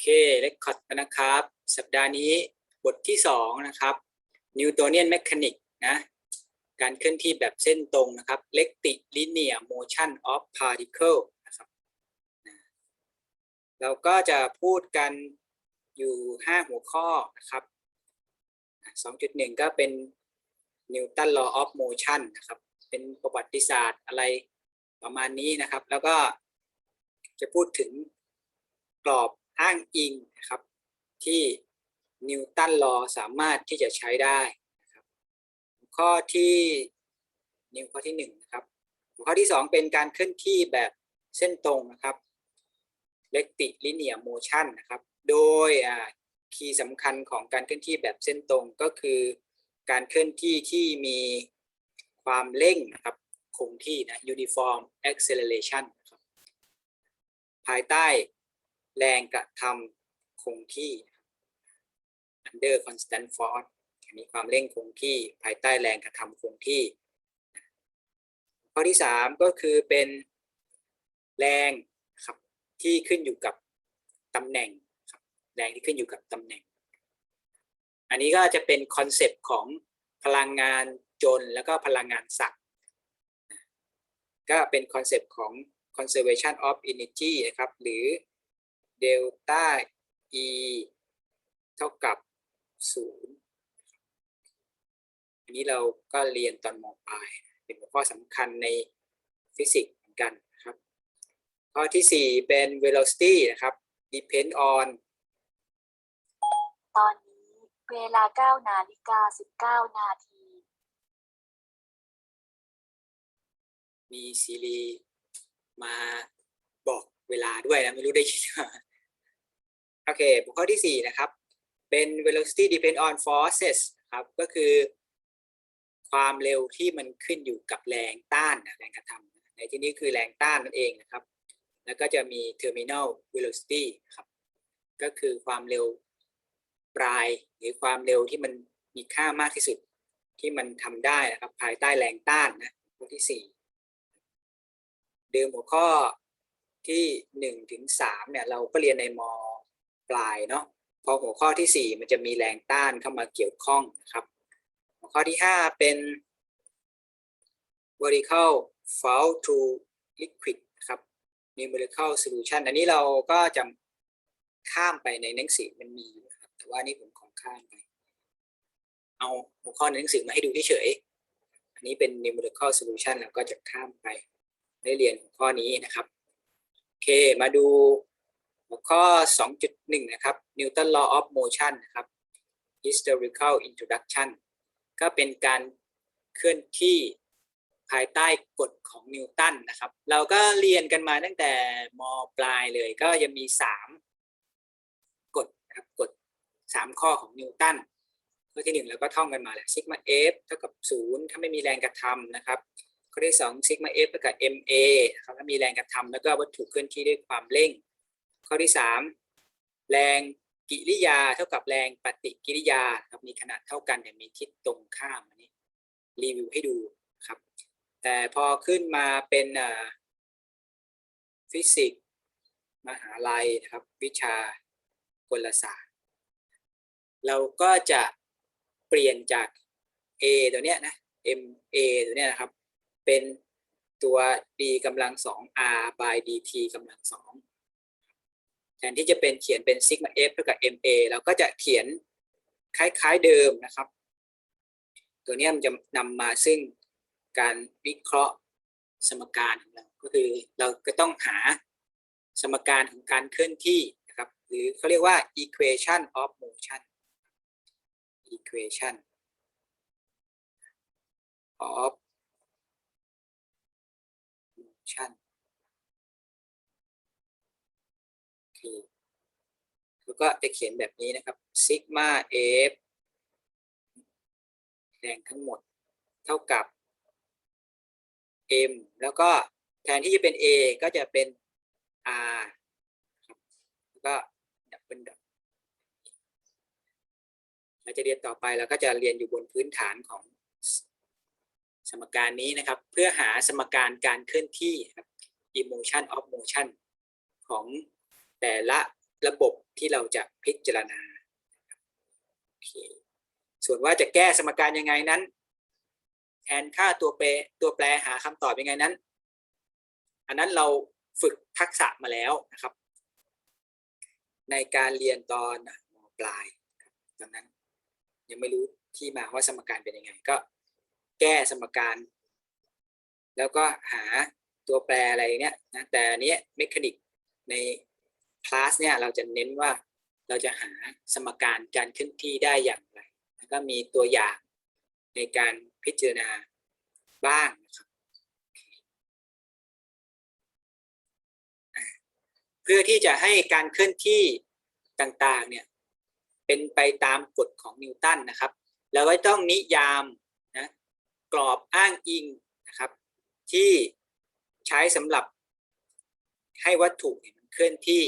เคเรคคอร์ดนะครับ สัปดาห์นี้บทที่สองนะครับ Newtonian Mechanics นะการเคลื่อนที่แบบเส้นตรงนะครับ Lectic Linear Motion of Particle นะครับนะเราก็จะพูดกันอยู่ 5 หัวข้อนะครับ 2.1 ก็เป็น Newton Law of Motion นะครับ เป็นประวัติศาสตร์อะไรประมาณนี้นะครับ แล้วก็จะพูดถึงกรอบ อ้างอิงนะครับที่นิวตันลอสามารถที่จะใช้ได้นะครับข้อที่นิวข้อที่หนึ่งนะครับข้อที่สองเป็นการเคลื่อนที่แบบเส้นตรงนะครับเลติลิเนียโมชันนะครับโดยคีย์สำคัญของการเคลื่อนที่แบบเส้นตรงก็คือการเคลื่อนที่ที่มีความเร่งนะครับคงที่นะ uniform acceleration นะครับภายใต้ แรงกระทำคงที่ under constant force มีความเร่งคงที่ภายใต้แรงกระทำคงที่ ข้อที่สามก็คือเป็นแรงครับที่ขึ้นอยู่กับตำแหน่งครับแรงที่ขึ้นอยู่กับตำแหน่ง อันนี้ก็จะเป็นคอนเซปต์ของพลังงานจนแล้วก็พลังงานสัตว์ก็เป็นคอนเซปต์ของ conservation of energy นะครับ หรือ delta E เท่ากับ0อันนี้เราก็เรียนตอนมปลาย เป็นหัวข้อสำคัญในฟิสิกส์เหมือนกันนะครับ ข้อที่ 4 เป็น velocity นะครับ depend on ตอนนี้เวลา 9 นาฬิกา 19 นาที มีซีรีส์มาบอกเวลาด้วยนะ ไม่รู้ได้ยิน โอเคหัวข้อที่ 4 นะครับ เป็น velocity depend on forces ครับ ก็คือ ความเร็วที่มันขึ้นอยู่กับแรงต้านแรงกระทำในที่นี้คือแรงต้านนั่นเองนะครับ แล้วก็จะมี terminal velocity ครับ ก็คือความเร็วปลายหรือความเร็วที่มันมีค่ามากที่สุดที่มันทำได้นะครับ ภายใต้แรงต้านนะข้อที่ 4 เดิมหัวข้อที่หนึ่งถึงสามเนี่ยเราก็เรียนในม ปลายเนาะพอหัวข้อที่สี่มันจะมีแรงต้านเข้ามาเกี่ยวข้องนะครับ หัวข้อที่ห้าเป็น vertical fall to liquid นะครับ numerical solution อันนี้เราก็จะข้ามไปในหนังสือมันมีนะครับ แต่ว่านี่ผมของข้ามไป เอาหัวข้อในหนังสือมาให้ดูเฉยๆอันนี้เป็น numerical solution เราก็จะข้ามไปได้เรียนหัวข้อนี้นะครับ โอเค มาดู หัวข้อ 2.1 นะครับ Newton Law of Motion นะครับ Historical Introduction ก็เป็นการเคลื่อนที่ภายใต้กฎของนิวตันนะครับ เราก็เรียนกันมาตั้งแต่มปลายเลย ก็ยังมี 3 กฎนะครับกฎ 3 ข้อของนิวตันข้อที่1เราก็ท่องกันมาแหละซิกมา F เท่ากับ 0 ถ้าไม่มีแรงกระทำนะครับข้อที่สองซิกมา F เท่ากับ MA นะครับถ้ามีแรงกระทำแล้วก็วัตถุเคลื่อนที่ด้วยความเร่ง ข้อที่สามแรงกิริยาเท่ากับแรงปฏิกิริยาครับมีขนาดเท่ากันแต่มีทิศตรงข้ามอันนี้รีวิวให้ดูครับ แต่พอขึ้นมาเป็นฟิสิกส์มหาลัยนะครับ วิชากลศาสตร์ เราก็จะเปลี่ยนจาก A ตัวเนี้ยนะ MA ตัวเนี้ยนะครับ เป็นตัว d กำลังสอง r by dt กำลังสอง แทนที่จะเป็นเขียนเป็น sigma f เท่ากับ ma เราก็จะเขียนคล้ายๆเดิมนะครับ ตัวนี้มันจะนำมาซึ่งการวิเคราะห์สมการของเรา ก็คือเราก็ต้องหาสมการของการเคลื่อนที่นะครับ หรือเขาเรียกว่า equation of motion equation of motion คือแล้ว ก็จะเขียนแบบนี้นะครับ sigma f แรงทั้งหมดเท่ากับ m แล้วก็แทนที่จะเป็น a ก็จะเป็น r ครับแล้วก็ดับเบิลดอทเราจะเรียนต่อไปเราก็จะเรียนอยู่บนพื้นฐานของสมการนี้นะครับ เพื่อหาสมการการเคลื่อนที่ครับ emotion of motion ของแต่ละ ระบบที่เราจะพิจารณาส่วนว่าจะแก้สมการยังไงนั้นแทนค่าตัวแปรตัวแปรหาคำตอบยังไงนั้น อันนั้นเราฝึกทักษะมาแล้วนะครับ ในการเรียนตอนมปลายครับตอนนั้น ยังไม่รู้ที่มาว่าสมการเป็นยังไงก็ แก้สมการ แล้วก็หาตัวแปรอะไรเนี่ยนะแต่อันเนี้เมคานิกใน คลาสเนี่ยเราจะเน้นว่าเราจะหาสมการการเคลื่อนที่ได้อย่างไร แล้วก็มีตัวอย่างในการพิจารณาบ้างนะครับเพื่อที่จะให้การเคลื่อนที่ต่างๆเนี่ยเป็นไปตามกฎของนิวตันนะครับเราก็ต้องนิยามนะกรอบอ้างอิงนะครับ ที่ใช้สำหรับให้วัตถุเนี่ยมันเคลื่อนที่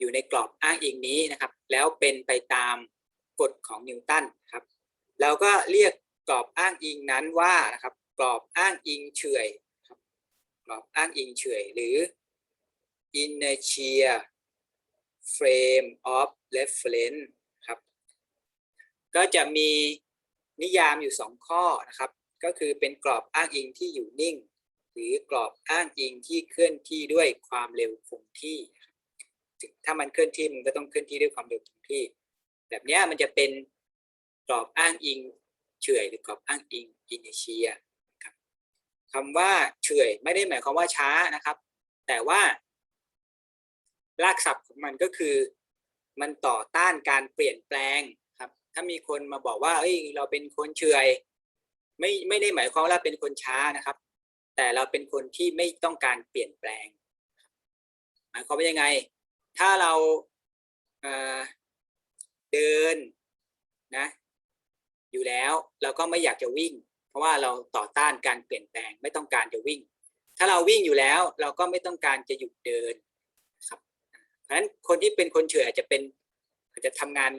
อยู่ในกรอบอ้างอิงนี้นะครับ แล้วเป็นไปตามกฎของนิวตันครับเราก็เรียกกรอบอ้างอิงนั้นว่านะครับ กรอบอ้างอิงเฉยครับกรอบอ้างอิงเฉยหรือ inertia frame of reference ครับ ก็จะมีนิยามอยู่สองข้อนะครับ ก็คือเป็นกรอบอ้างอิงที่อยู่นิ่ง หรือกรอบอ้างอิงที่เคลื่อนที่ด้วยความเร็วคงที่ ถึงถ้ามันเคลื่อนที่มันก็ต้องเคลื่อนที่ด้วยความเร็วคงที่ แบบนี้มันจะเป็นกรอบอ้างอิงเฉื่อยหรือกรอบอ้างอิง inertia ครับคำว่าเฉื่อยไม่ได้หมายความว่าช้านะครับ แต่ว่ารากศัพท์ของมันก็คือ มันต่อต้านการเปลี่ยนแปลงครับ ถ้ามีคนมาบอกว่าเอ้ยเราเป็นคนเฉื่อยไม่ไม่ได้หมายความว่าเราเป็นคนช้านะครับ แต่เราเป็นคนที่ไม่ต้องการเปลี่ยนแปลงหมายความว่ายังไง ถ้าเราเเดินนะ อยู่แล้วเราก็ไม่อยากจะวิ่ง เพราะว่าเราต่อต้านการเปลี่ยนแปลงไม่ต้องการจะวิ่ง ถ้าเราวิ่งอยู่แล้วเราก็ไม่ต้องการจะหยุดเดินครับเพราะฉะนั้นคนที่เป็นคนเฉื่อยอาจจะเป็นอาจจะทำงาน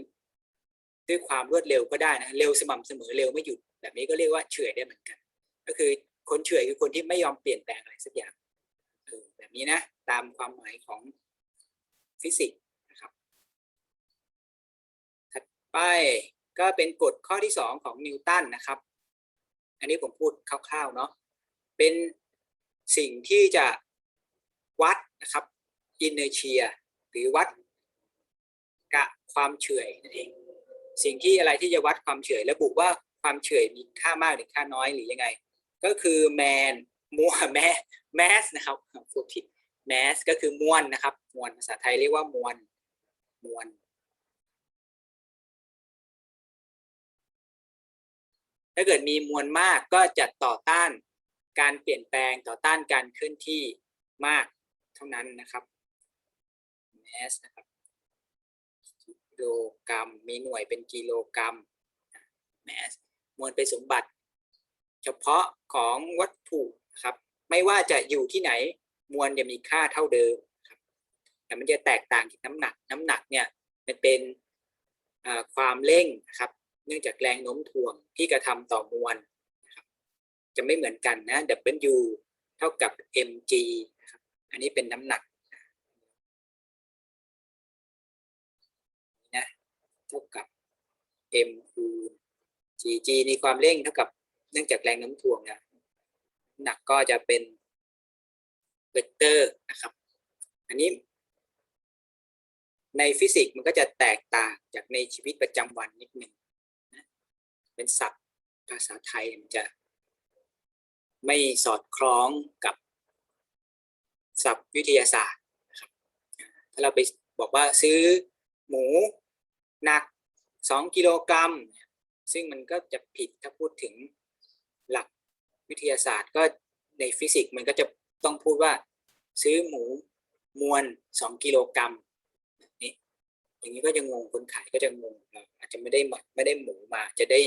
ด้วยความรวดเร็วก็ได้นะเร็วสม่ำเสมอเร็วไม่หยุดแบบนี้ก็เรียกว่าเฉื่อยได้เหมือนกัน ก็คือคนเฉื่อยคือคนที่ไม่ยอมเปลี่ยนแปลงอะไรสักอย่างแบบนี้นะ ตามความหมายของ ฟิสิกส์นะครับถัดไปก็เป็นกฎข้อที่สองของนิวตันนะครับ อันนี้ผมพูดคร่าวๆเนาะเป็นสิ่งที่จะวัดนะครับ inertia หรือวัดกะความเฉื่อยนั่นเองสิ่งที่อะไรที่จะวัดความเฉื่อยระบุว่าความเฉื่อยมีค่ามากหรือค่าน้อยหรือยังไง ก็คือแมนมัวแมแมสนะครับพูดผิด แมสก็คือมวลนะครับ มวลภาษาไทยเรียกว่ามวลมวลถ้าเกิดมีมวลมากก็จะต่อต้านการเปลี่ยนแปลงต่อต้านการเคลื่อนที่มากเท่านั้นนะครับแมสนะครับกิโลกรัมมีหน่วยเป็นกิโลกรัมแมสมวลเป็นสมบัติ เฉพาะของวัตถุครับ ไม่ว่าจะอยู่ที่ไหน มวลจะมีค่าเท่าเดิมครับแต่มันจะแตกต่างจากน้ำหนัก น้ำหนักเนี่ยมันเป็นความเร่งนะครับ เนื่องจากแรงโน้มถ่วงที่กระทำต่อมวลจะไม่เหมือนกันนะ W เท่ากับ mg นะครับอันนี้เป็นน้ำหนักนะเท่ากับ m คูณ g g นี่ความเร่งเท่ากับเนื่องจากแรงโน้มถ่วงนะหนักก็จะเป็น เวกเตอร์นะครับ อันนี้ ในฟิสิกส์มันก็จะแตกต่างจากในชีวิตประจำวันนิดหนึ่งนะเป็นศัพท์ภาษาไทยมันจะไม่สอดคล้องกับศัพท์วิทยาศาสตร์นะครับถ้าเราไปบอกว่าซื้อหมูหนัก 2 กิโลกรัม ซึ่งมันก็จะผิดถ้าพูดถึงหลักวิทยาศาสตร์ก็ในฟิสิกส์มันก็จะ ต้องพูดว่าซื้อหมูมวล2กิโลกรัมนี้อย่างนี้ก็จะงงคนขายก็จะงงเราอาจจะไม่ได้หมดไม่ได้หมูมา จะได้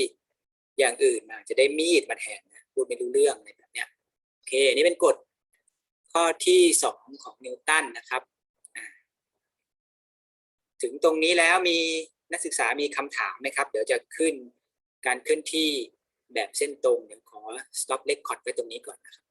อย่างอื่นมา จะได้มีดมาแทนนะพูดไม่รู้เรื่องอะไรแบบเนี้ยโอเคนนี้เป็นกฎข้อที่สองของนิวตันนะครับ ถึงตรงนี้แล้วมีนักศึกษามีคำถามไหมครับ เดี๋ยวจะขึ้นการเคลื่อนที่แบบเส้นตรงเดี๋ยวขอ stop record ไว้ตรงนี้ก่อนนะครับ